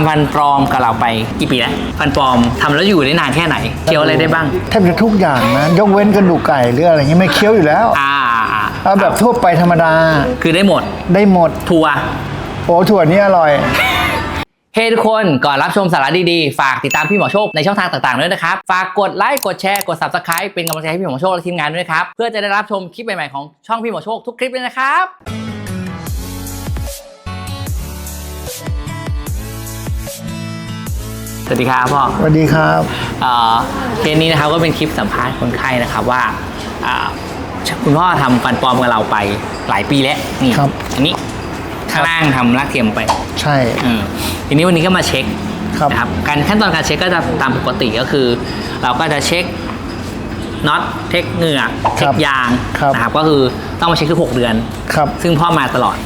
ำฟันปลอมกับเราไปกี่ปีแล้วฟันปลอมทำแล้วอยู่ได้นานแค่ไหนเคี้ยวอะไรได้บ้างแทบจะทุกอย่างนะยกเว้นกระดูกไก่หรืออะไรเงี้ยไม่เคี้ยวอยู่แล้วอ่าเอาแบบทั่วไปธรรมดา คือได้หมดได้หมดทัวร์โอ้ถั่วนี้อร่อยเฮ้ทุกคน ก่อนรับชมสาระดีๆ ฝากติดตามพี่หมอโชคในช่องทางต่างๆด้วยนะครับ ฝากกดไลค์ กดแชร์ กด subscribe เป็นกำลังใจให้พี่หมอโชคและทีมงานด้วยนะครับ เพื่อจะได้รับชมคลิปใหม่ๆของช่องพี่หมอโชคทุกคลิปเลยนะครับ สวัสดีครับพ่อสวัสดีครับเอ่อเคสนี้นะครับก็เป็นคลิปสัมภาษณ์คนไข้นะครับว่าอ่าคุณพ่อทำฟันปลอมกับเราไปหลายปีแล้วนี่ครับ อันนี้ข้างล่างทำลากเทียมไปใช่ เออทีนี้วันนี้ก็มาเช็คครับ นะครับการขั้นตอนการเช็คก็จะตามปกติก็คือ เราก็จะเช็คน็อตเช็คเหงือกเช็คยางครับ นะครับก็คือต้องมาเช็คทุก6เดือน ครับซึ่งพ่อมาตลอด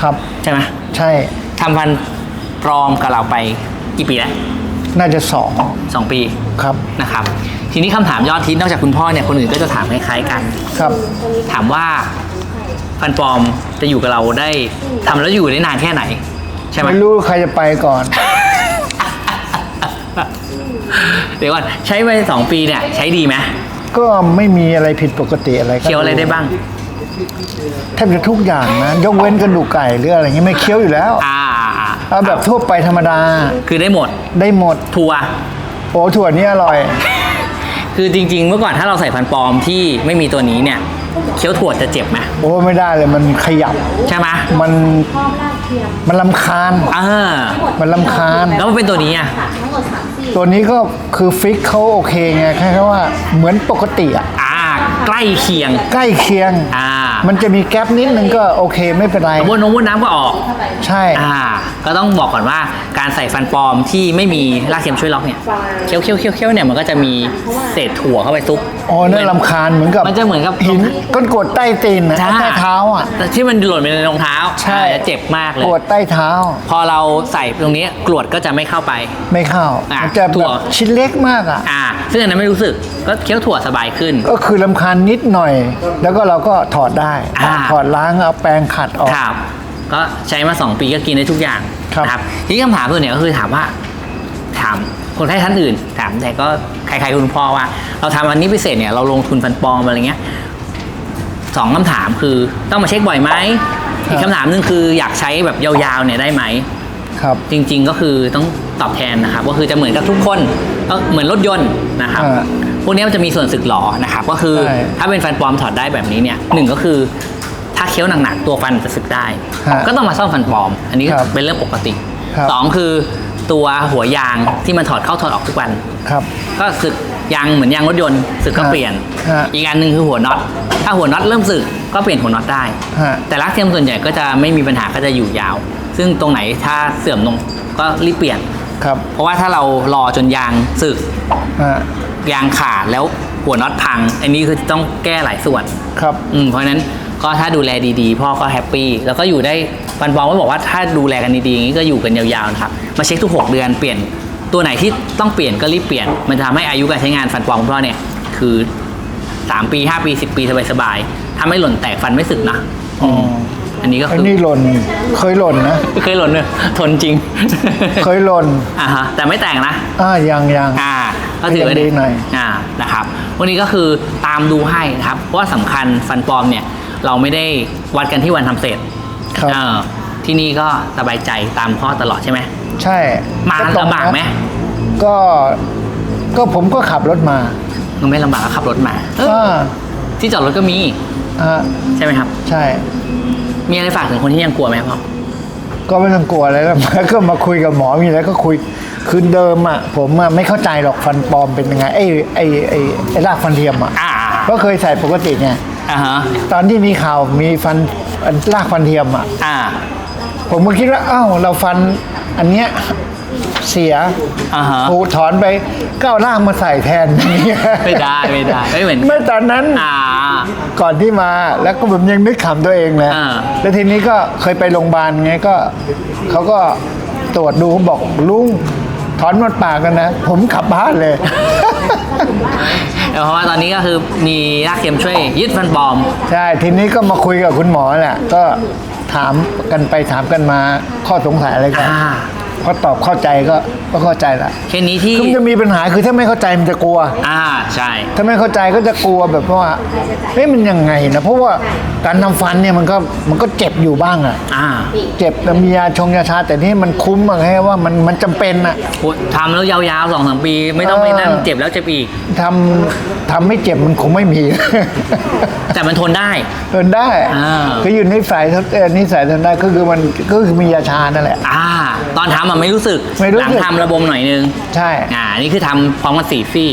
ครับ ใช่ไหมใช่ทำฟันปลอมกับเราไปกี่ปีแล้ว น่าจะสองสองปีครับนะครับ ทีนี้คำถามยอดฮิตนอกจากคุณพ่อเนี่ยคนอื่นก็จะถามคล้ายๆกัน ครับ ถามว่าฟันปลอมจะอยู่กับเราได้ทำแล้วอยู่ได้นานแค่ไหน ใช่ไหม ไม่รู้ใครจะไปก่อน เดี๋ยวก่อนใช้ไปสองปีเนี่ย ใช้ดีไหมก็ไม่มีอะไรผิดปกติอะไรก็เคี้ยวอะไรได้บ้าง แทบจะทุกอย่างนะ ยกเว้นกระดูกไก่หรืออะไรเงี้ยไม่เคี้ยวอยู่แล้ว อ่า เอาแบบทั่วไปธรรมดาคือได้หมดได้หมด ทัวร์โอ้ถั่วนี้อร่อย คือจริง ๆ เมื่อก่อนถ้าเราใส่ฟันปลอมที่ไม่มีตัวนี้เนี่ยเคี้ยวถั่วจะเจ็บไหมโอ้ไม่ได้เลยมันขยับ ใช่ไหมมันมันลำคาญเออมันลำคาญ แล้วมันเป็นตัวนี้อะทั้งหมดสามสี่ตัวนี้ก็คือฟิกเขาโอเคไงแค่แค่ว่าเหมือนปกติอะ อ่า ใกล้เคียง ใกล้เคียง อ่า มันจะมีแกลบนิดนึงก็โอเคไม่เป็นไรวนน้ำวนน้ำก็ออก ใช่ อ่า ก็ต้องบอกก่อนว่าการใส่ฟันปลอมที่ไม่มีรากเทียมช่วยล็อกเนี่ยเคี้ยวเคี้ยวเคี้ยวเคี้ยวเนี่ยมันก็จะมีเศษถั่วเข้าไปซุกอ๋อนั่นลำคาญเหมือนกับมันจะเหมือนกับหินก้นกดใต้ตีนนะใช่ใต้เท้าอะแต่ที่มันหล่นไปในรองเท้าใช่อ่าจะเจ็บมากเลยปวดใต้เท้า พอเราใส่ตรงนี้กรวดก็จะไม่เข้าไป ไม่เข้าอะมันจะถั่แบวบชิ้นเล็กมากอะอ่าซึ่งอันนั้นไม่รู้สึกก็เคี้ยวถั่วสบายขึ้น ก็คือลำคาญนิดหน่อย แล้วก็เราก็ถอดได้อ่า ถอดล้างเอาแปรงขัดออก ครับ ก็ใช้มา 2 ปีก็กินได้ทุกอย่างครับนะทีนี้คำถามตัวเนี่ยก็คือถามว่า ถามคนไข้ท่านอื่น ถามแต่ก็ใครๆคุณพ่อว่า เราทำอันนี้พิเศษเนี่ยเราลงทุนฟันปลอมอะไรเงี้ยสองคำถามคือต้องมาเช็คบ่อยไหมอีกคำถามหนึงคืออยากใช้แบบยาวๆเนี่ยได้ไหม ครับ จริงๆก็คือต้องตอบแทนนะครับ ก็คือจะเหมือนกับทุกคนก็เหมือนรถยนต์นะครับ อ่า พวกนี้มันจะมีส่วนสึกหรอนะครับก็คือใช่ถ้าเป็นฟันปลอมถอดได้แบบนี้เนี่ยหนึ่งก็คือ ถ้าเคี้ยวหนักๆตัวฟันจะสึกได้ ฮะก็ต้องมาซ่อมฟันปลอม อันนี้ครับเป็นเรื่องปกติครับ สองคือตัวหัวยางที่มันถอดเข้าถอดออกทุกวัน ครับ ก็สึกยางเหมือนยางรถยนต์สึกก็ฮะเปลี่ยน ฮะ อีกอันหนึ่งคือหัวน็อตถ้าหัวน็อตเริ่มสึกก็เปลี่ยนหัวน็อตได้ ฮะ แต่ลักเทียมส่วนใหญ่ก็จะไม่มีปัญหาก็จะอยู่ยาว ซึ่งตรงไหนถ้าเสื่อมลงก็รีบเปลี่ยน ครับเพราะว่าถ้าเรารอจนยางสึกอ่า ยางขาดแล้วหัวน็อตพัง อันนี้คือต้องแก้หลายส่วน ครับอืมเพราะฉะนั้นก็ถ้าดูแลดีๆ พ่อก็แฮปปี้แล้วก็อยู่ได้ฟันปลอมก็บอกว่าถ้าดูแลกันดีๆอย่างนี้ก็อยู่กันยาวๆนะครับมาเช็คทุก 6 เดือนเปลี่ยนตัวไหนที่ต้องเปลี่ยนก็รีบเปลี่ยน มันจะทำให้อายุการใช้งานฟันปลอมของพ่อเนี่ย คือ 3 ปี 5 ปี 10 ปีสบายๆถ้าไม่หล่นแตกฟันไม่สึกนะอ๋ออันนี้ก็อันคือนี้หล่น เคยหล่นนะ เคยหล่นเนอะทนจริง เคยหล่น อ่าฮะแต่ไม่แตกนะ อ่ายังยัง อ่า ก็ถือว่ายังดีหน่อยอ่านะครับวันนี้ก็คือตามดูให้นะครับ เพราะว่าสำคัญฟันปลอมเนี่ย เราไม่ได้วัดกันที่วันทำเสร็จครับเออที่นี่ก็สบายใจตามพ่อตลอดใช่ไหมใช่มาตรงลำบากไหมก็ก็ผมก็ขับรถมามันไม่ลำบากก็ขับรถมาเอออ่าที่จอดรถก็มีอ่าใช่ไหมครับ ใช่ มีอะไรฝากถึงคนที่ยังกลัวไหมพ่อก็ไม่ต้องกลัวอะไรแล้วมาก็มาคุยกับหมอมีอะไรก็คุย คือเดิมอะผมอะไม่เข้าใจหรอกฟันปลอมเป็นยังไงไอ้ไอ้ไอ้ไอ้รากฟันเทียมอะอ่าก็เคยใส่ปกติไงอ่าฮะตอนที่มีข่าวมีฟันรากฟันเทียมอะอ่า ผมก็คิดว่าอ้าวเราฟันอันเนี้ยเสียอ่าฮะผูถอนไปก็เอาร่างมาใส่แทน ไม่ได้ไม่ได้ไม่เหมือนเมื่อตอนนั้น อ่า ก่อนที่มาแล้วก็ผมยังนึกขำตัวเองเลยอ่า แล้วทีนี้ก็เคยไปโรงพยาบาลไงก็เขาก็ตรวจดูบอกลุง ถอนหมดปากกันนะ ผมขับบ้านเลย เพราะว่าตอนนี้ก็คือมีรากเทียมช่วยยึดฟันปลอม ใช่ ทีนี้ก็มาคุยกับคุณหมอแหละก็ถามกันไปถามกันมาข้อสงสัยอะไรกัน อ่า พอตอบเข้าใจก็ก็เข้าใจละเคสนี้ที่คือมันจะมีปัญหาคือถ้าไม่เข้าใจมันจะกลัว อ่าใช่ ถ้าไม่เข้าใจก็จะกลัวแบบว่าเฮ้ยมันยังไงนะเพราะว่าการทำฟันเนี่ยมันก็มันก็เจ็บอยู่บ้างอะอ่าเจ็บแต่มียาชงยาชาแต่นี่มันคุ้มอะแค่ว่ามันมันจำเป็นอะ โหทำแล้วยาวๆสองสามปี ไม่ต้องเอไปอนั่งเจ็บแล้วเจ็บอีก ทำทำไม่เจ็บมันคงไม่มี แต่มันทนได้ทนได้อ่าก็อยู่ในสายเอ่อนิสัยทนได้ก็คือมันก็คือมียาชานั่นแหละ อ่า ตอนทำอะไม่รู้สึกไม่รู้สึหกลังทำระบมหน่อยนึงใช่ อ่านี่คือทำพร้อมกันสี่ซี่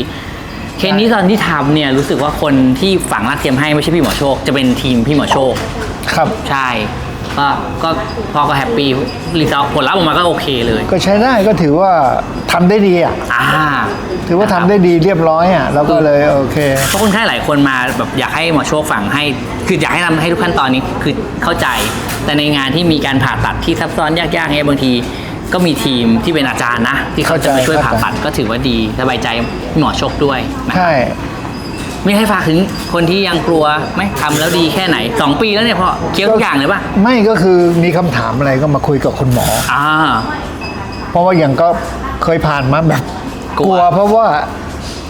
เคสนี้ตอนที่ทำเนี่ยรู้สึกว่าคนที่ฝังรากเทียมให้ไม่ใช่พี่หมอโชค จะเป็นทีมพี่หมอโชค ครับ ใช่ก็ก็พอก็แฮปปี้รีซอผลลัพธ์ออกมาก็โอเคเลยก็ใช้ได้ก็ถือว่าทำได้ดีอะ อ่าถือว่าทำได้ดีเรียบร้อยอะเราก็เลยโอเค เพราะคนไข้หลายคนมาแบบอยากให้หมอโชคฝังให้ คืออยากให้ทำให้ทุกขั้นตอนนี้คือเข้าใจ แต่ในงานที่มีการผ่าตัดที่ซับซ้อนยากๆเนี่ยบางที ก็มีทีมที่เป็นอาจารย์นะ ที่เขาจะมาช่วยผ่าตัดก็ถือว่าดีสบายใจหมอโชคด้วยนะใช่มีให้ฝากถึงคนที่ยังกลัวไหมทำแล้วดีแค่ไหนสองปีแล้วเนี่ยพ่อเคี้ยวทุกอย่างเลยป่ะไม่ก็คือมีคำถามอะไรก็มาคุยกับคุณหมออ่าเพราะว่าอย่างก็เคยผ่านมาแบบกกลัลัววเพราะว่า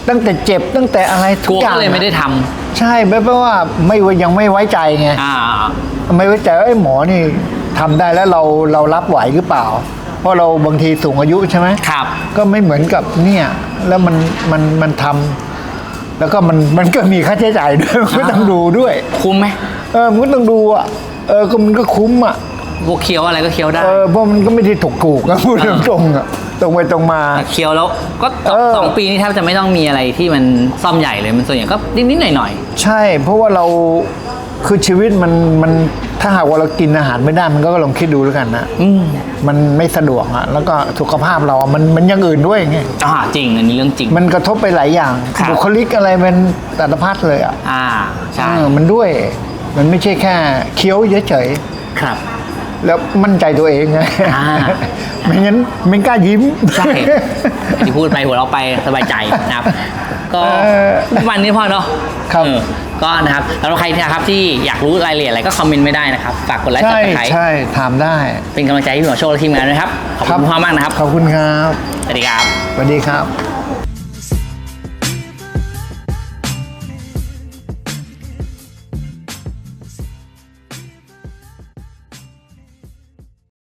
ตั้งแต่เจ็บตั้งแต่อะไรกทุลักวอย่างก็เลยไม่ได้ทใช่เพราะว่าไม่ยังไม่ไว้ใจไงำอ่าไม่ไว้ใจว่าไอ้หมอนี่ทำได้แล้วเราเรารับไหวหรือเปล่า เพราะเราบางทีสูงอายุใช่ไหมครับ ก็ไม่เหมือนกับเนี่ยแล้วมันมันมันทำแล้วก็มันมันก็มีค่าใช้จ่ายด้วยมันก็ต้องดูด้วย คุ้มไหมเออมันก็ต้องดูอะเออก็มันก็คุ้มอะ พวกเคี้ยวอะไรก็เคี้ยวได้ เออเพราะมันก็ไม่ได้ถูกถูกๆนะพูดตรงๆอะตรงไปตรงมา เคี้ยวแล้วก็สองเออ สองปีนี้แทบจะไม่ต้องมีอะไรที่มันซ่อมใหญ่เลยมันส่วนใหญ่ก็นิดๆหน่อยใช่ เพราะว่าเราคือชีวิตมันมันถ้าหากว่าเรากินอาหารไม่ได้มันก็ลองคิดดูแล้วกันนะๆอืมมันไม่สะดวกอะแล้วก็สุขภาพเราอะมันมันอยังอื่นด้วยไงอ่าจริงอันนี้เรื่องจริง มันกระทบไปหลายอย่างครับ บุคลิกอะไรเป็นสารพัดเลยอะอ่าใช่เออมันด้วย มันไม่ใช่แค่เคี้ยวเฉยครับๆ แล้วมั่นใจตัวเองไงอ่า ไม่งั้นไม่กล้ายิ้ม ใช่ที่พูดไปหัวเราะไปสบายใจนะครับ ก็เออวันนี้พอเนาะครับเออก็นะครับสำหรับใครนะครับที่อยากรู้รายละเอียดอะไรก็คอมเมนต์ไม่ได้นะครับฝากกดไลค์ใช่กดไลค์ใช่ถามได้ เป็นกำลังใจให้พี่หมอโชคและทีมงานด้วยครับขอบคุณพ่อมากนะครับ ขอบคุณครับ สวัสดีครับ สวัสดีครับ